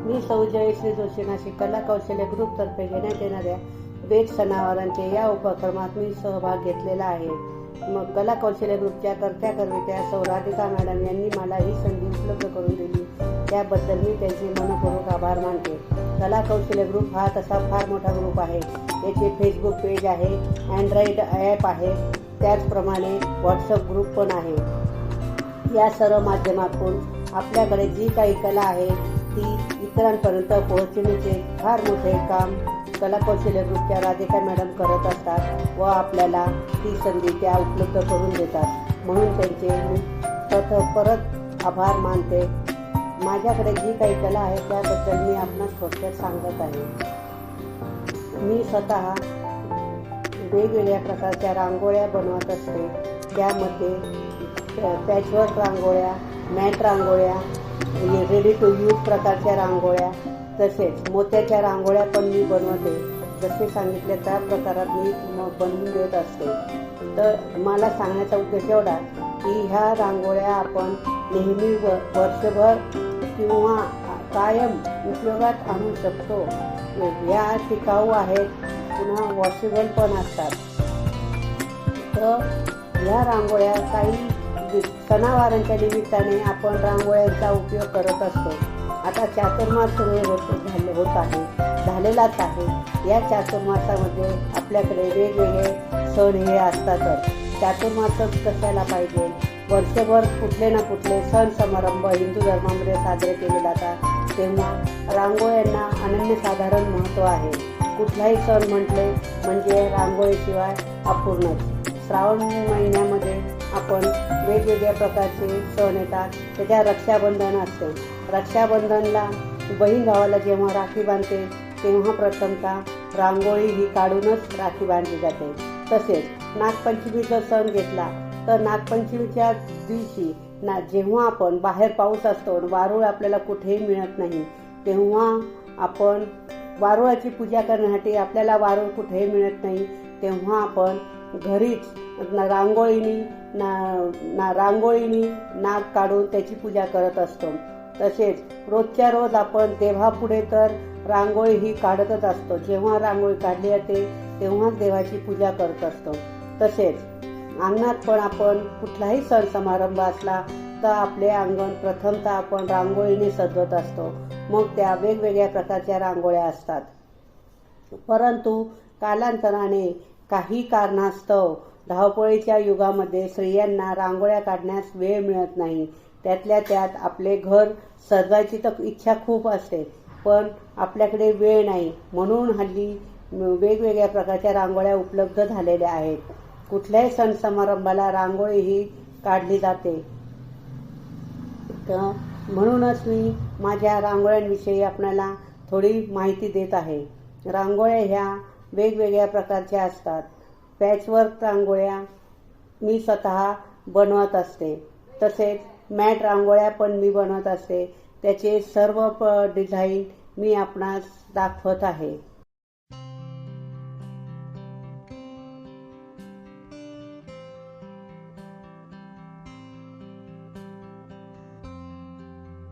मी सौ जयश्री जोशी कलाकौशल्य कला कौशल्य ग्रुपतर्फे घेण्यात येणाऱ्या वेद सणावारांचे या उपक्रमात मी सहभाग घेतलेला आहे. मग कला कौशल्य ग्रुपच्या कर्त्या कर्वित्या सौ राधिका मॅडम यांनी मला ही संधी उपलब्ध करून दिली. त्याबद्दल मी त्यांचे मनपूर्वक आभार मानते. कला कौशल्य ग्रुप हा तसा फार मोठा ग्रुप आहे. याचे फेसबुक पेज आहे अँड्रॉइड ॲप आहे. त्याचप्रमाणे व्हॉट्सअप ग्रुप पण आहे. या सर्व माध्यमातून आपल्याकडे जी काही कला आहे ती इतरांपर्यंत पोहोचण्याचे फार मोठे काम कला कौशल्य ग्रुपच्या राधिका मॅडम करत असतात व आपल्याला ती संधी त्या उपलब्ध करून देतात. म्हणून त्यांचे मी परत परत आभार मानते. माझ्याकडे जी काही कला आहे त्याबद्दल मी आपणास थोडक्यात सांगत आहे. मी स्वतः वेगवेगळ्या प्रकारच्या रांगोळ्या बनवत असते. त्यामध्ये पॅचवर्क रांगोळ्या मॅट रांगोळ्या रेडी टू यूज प्रकारच्या रांगोळ्या तसेच मोत्याच्या रांगोळ्या पण मी बनवते. जसे सांगितले त्या प्रकारात मी बनवून देत असते. तर मला सांगण्याचा उद्देश एवढा की ह्या रांगोळ्या आपण नेहमी व वर्षभर किंवा कायम उपयोगात आणू शकतो. या टिकाऊ आहेत पुन्हा वॉशेबल पण असतात. तर ह्या रांगोळ्या काही सणावारांच्या निमित्ताने आपण रांगोळ्यांचा उपयोग करत असतो. आता चातुर्मास सुरू होत झाले होत आहे. झालेलाच आहे. या चातुर्मासामध्ये आपल्याकडे वेगवेगळे सण हे असतातच. चातुर्मासच कशाला पाहिजे? वर्षभर कुठले ना कुठले सण समारंभ हिंदू धर्मामध्ये साजरे केले जातात. तेव्हा रांगोळ्यांना अनन्यसाधारण महत्त्व आहे. कुठलाही सण म्हटले म्हणजे रांगोळीशिवाय अपूर्णच. श्रावण महिन्यामध्ये आपण वेगवेगळ्या प्रकारचे सण येतात. त्याच्या रक्षाबंधन असते. रक्षाबंधनला बहीण भावाला जेव्हा राखी बांधते तेव्हा प्रथमतः रांगोळी ही काढूनच राखी बांधली जाते. तसेच नागपंचमीचा सण घेतला तर नागपंचमीच्या दिवशी ना जेव्हा आपण बाहेर पाऊस असतो आणि वारूळ आपल्याला कुठेही मिळत नाही तेव्हा आपण वारुळाची पूजा करण्यासाठी आपल्याला वारूळ कुठेही मिळत नाही तेव्हा आपण घरीच ना रांगोळीनी ना ना रांगोळीनी नाग काढून त्याची पूजा करत असतो. तसेच रोजच्या रोज आपण देवापुढे तर रांगोळी ही काढतच असतो. जेव्हा रांगोळी काढली जाते तेव्हाच देवाची पूजा करत असतो. तसेच अंगणात पण आपण कुठलाही सण समारंभ असला तर आपले अंगण प्रथमतः आपण रांगोळीने सजवत असतो. मग त्या वेगवेगळ्या प्रकारच्या रांगोळ्या असतात. परंतु कालांतराने काही कारणास्तव धावपळीच्या युगामध्ये स्त्रियांना रांगोळ्या काढण्यास वेळ मिळत नाही. त्यातल्या त्यात आपले घर सजवायची तर इच्छा खूप असते पण आपल्याकडे वेळ नाही. म्हणून हल्ली वेगवेगळ्या प्रकारच्या रांगोळ्या उपलब्ध झालेल्या आहेत. कुठल्याही सण समारंभाला रांगोळी ही काढली जाते. तर म्हणूनच मी माझ्या रांगोळ्यांविषयी आपल्याला थोडी माहिती देत आहे. रांगोळ्या ह्या वेगवेगळ्या प्रकारच्या असतात. पॅचवर्क रांगोळ्या मी स्वतः बनवत असते. तसेच मॅट रांगोळ्या पण मी बनवत असते. त्याचे सर्व प डिझाईन मी आपणास दाखवत आहे.